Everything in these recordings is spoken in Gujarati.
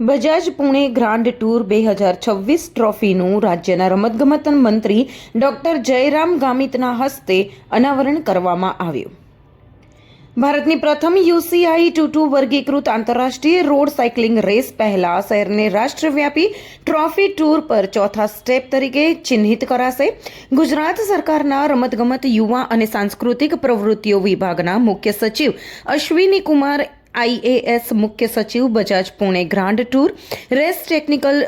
બજાજ પુણે ગ્રાન્ડ ટૂર બે હજાર છવ્વીસ ટ્રોફીનું રાજ્યના રમતગમત મંત્રી ડોક્ટર જયરામ ગામિતના હસ્તે અનાવરણ કરવામાં આવ્યું. ભારતની પ્રથમ યુસીઆઈ ટુ ટુ વર્ગીકૃત આંતરરાષ્ટ્રીય રોડ સાયકલિંગ રેસ પહેલા શહેરને રાષ્ટ્રવ્યાપી ટ્રોફી ટૂર પર ચોથા સ્ટેપ તરીકે ચિહ્નિત કરાશે. ગુજરાત સરકારના રમતગમત યુવા અને સાંસ્કૃતિક પ્રવૃત્તિઓ વિભાગના મુખ્ય સચિવ અશ્વિની કુમાર આઈએએસ મુખ્ય સચિવ Bajaj Pune grand tour race technical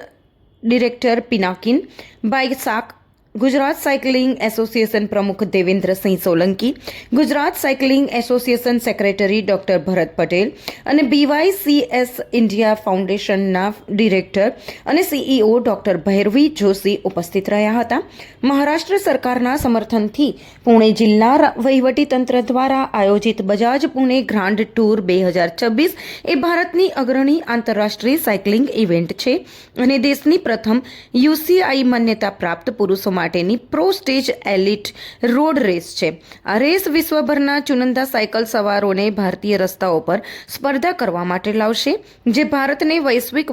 director Pinakin Baisak Gujarat cycling association પ્રમુખ Devendrasinh Solanki, Gujarat cycling association secretary doctor Bharat Patel અને બીવાયસીએસ ઇન્ડિયા ફાઉન્ડેશનના ડિરેક્ટર અને સીઈઓ ડોક્ટર ભૈરવી જોશી ઉપસ્થિત રહ્યા હતા. મહારાષ્ટ્ર સરકારના સમર્થનથી પુણે જિલ્લા વહીવટીતંત્ર દ્વારા આયોજિત બજાજ પુણે ગ્રાન્ડ ટૂર બે હજાર છવ્વીસ એ ભારતની અગ્રણી આંતરરાષ્ટ્રીય સાયકલિંગ ઇવેન્ટ છે અને દેશની પ્રથમ યુસીઆઈ માન્યતા પ્રાપ્ત પુરુષો માટેની pro stage elite road race છે. આ રેસ વિશ્વભરના ચુનંદા સાયકલ સવારોને ભારતીય રસ્તાઓ પર સ્પર્ધા કરવા માટે લાવશે, જે ભારતને વૈશ્વિક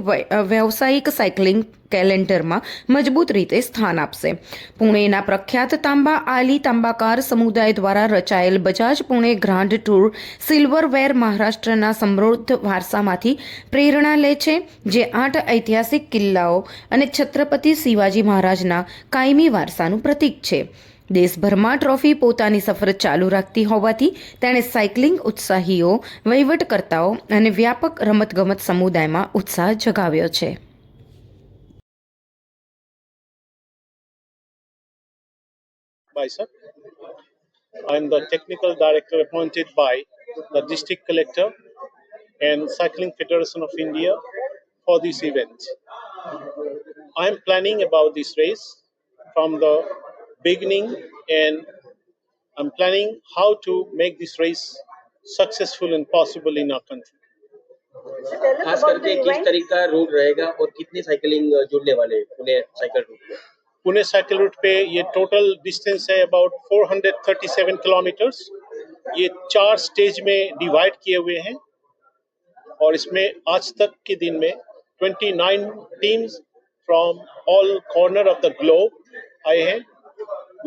વ્યવસાયિક સાયકલિંગ કેલેન્ડરમાં મજબૂત રીતે સ્થાન આપશે. પુણેના પ્રખ્યાત તાંબા આલી તાંબાકાર સમુદાય દ્વારા રચાયેલ Bajaj Pune grand tour silverware મહારાષ્ટ્રના સમૃદ્ધ વારસામાંથી પ્રેરણા લે છે, જે આઠ ઐતિહાસિક કિલ્લાઓ અને છત્રપતિ શિવાજી મહારાજના કાયમી વારસાનું પ્રતીક છે. દેશભરમાં ટ્રોફી પોતાની સફર ચાલુ રાખતી હોવાથી તેણે સાયકલિંગ ઉત્સાહીઓ, વહીવટકર્તાઓ અને વ્યાપક રમતગમત સમુદાયમાં ઉત્સાહ જગાવ્યો છે. Bicep. I'm the technical director appointed by the district collector and Cycling Federation of India for this event. I'm planning about this race from the beginning and I'm planning how to make this race successful and possible in our country. खास करके किस तरह का रूट रहेगा और कितनी साइकिलिंग जुड़ने वाले हैं पुणे साइकिल रूट में पुणे साइकिल रूट पे ये टोटल डिस्टेंस है अबाउट 437 किलोमीटर्स ये चार स्टेज में डिवाइड किए हुए हैं और इसमें आज तक के दिन में 29 teams from all corner of the globe आए हैं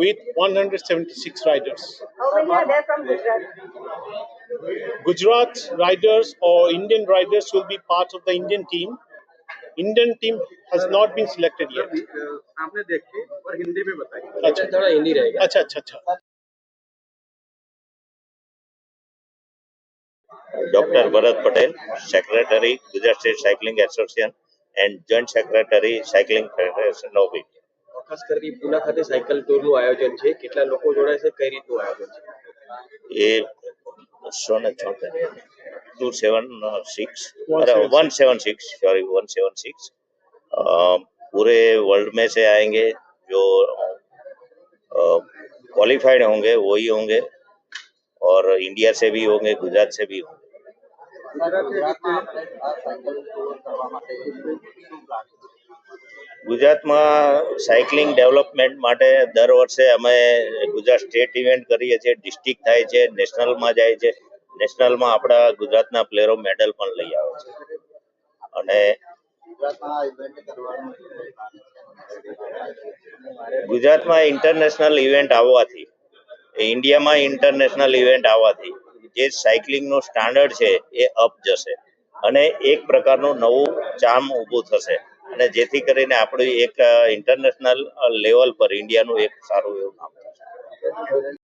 with 176 riders? Gujarat riders or Indian riders will be part of the Indian team. Indian team has not been selected yet. सामने देखिए और हिंदी में बताइए अच्छा थोड़ा हिंदी रहेगा अच्छा अच्छा अच्छा Dr. Bharat Patel, Secretary, Gujarat State Cycling Association and Joint Secretary, Cycling Federation of India. ખાસ કરીને પુના ખાતે સાયકલ ટૂર નું આયોજન છે કેટલા લોકો જોડાય છે કઈ રીતનું આયોજન છે એ બસો ને છોતેર पूरे वर्ल्ड में से आएँगे जो क्वालिफाइड होंगे वही होंगे। और इंडिया से भी होंगे गुजरात से भी होंगे। गुजरात में साइकिलिंग डेवलपमेंट माटे दर वर्षे अमे गुजरात स्टेट इवेंट करिए छे डिस्ट्रिक्ट थाय नेशनल में जाय નેશનલમાં આપણા ગુજરાતના પ્લેયરો મેડલ પણ લઈ આવે છે. અને ગુજરાતમાં ઇન્ટરનેશનલ ઇવેન્ટ આવવાથી ઇન્ડિયામાં ઇન્ટરનેશનલ ઇવેન્ટ આવવાથી, જે સાયકલિંગનો સ્ટાન્ડર્ડ છે, એ અપ જશે. અને એક પ્રકારનું નવું ચામ ઊભું થશે. અને જેથી કરીને આપણું એક ઇન્ટરનેશનલ લેવલ પર ઇન્ડિયાનું એક સારું એવું નામ થશે.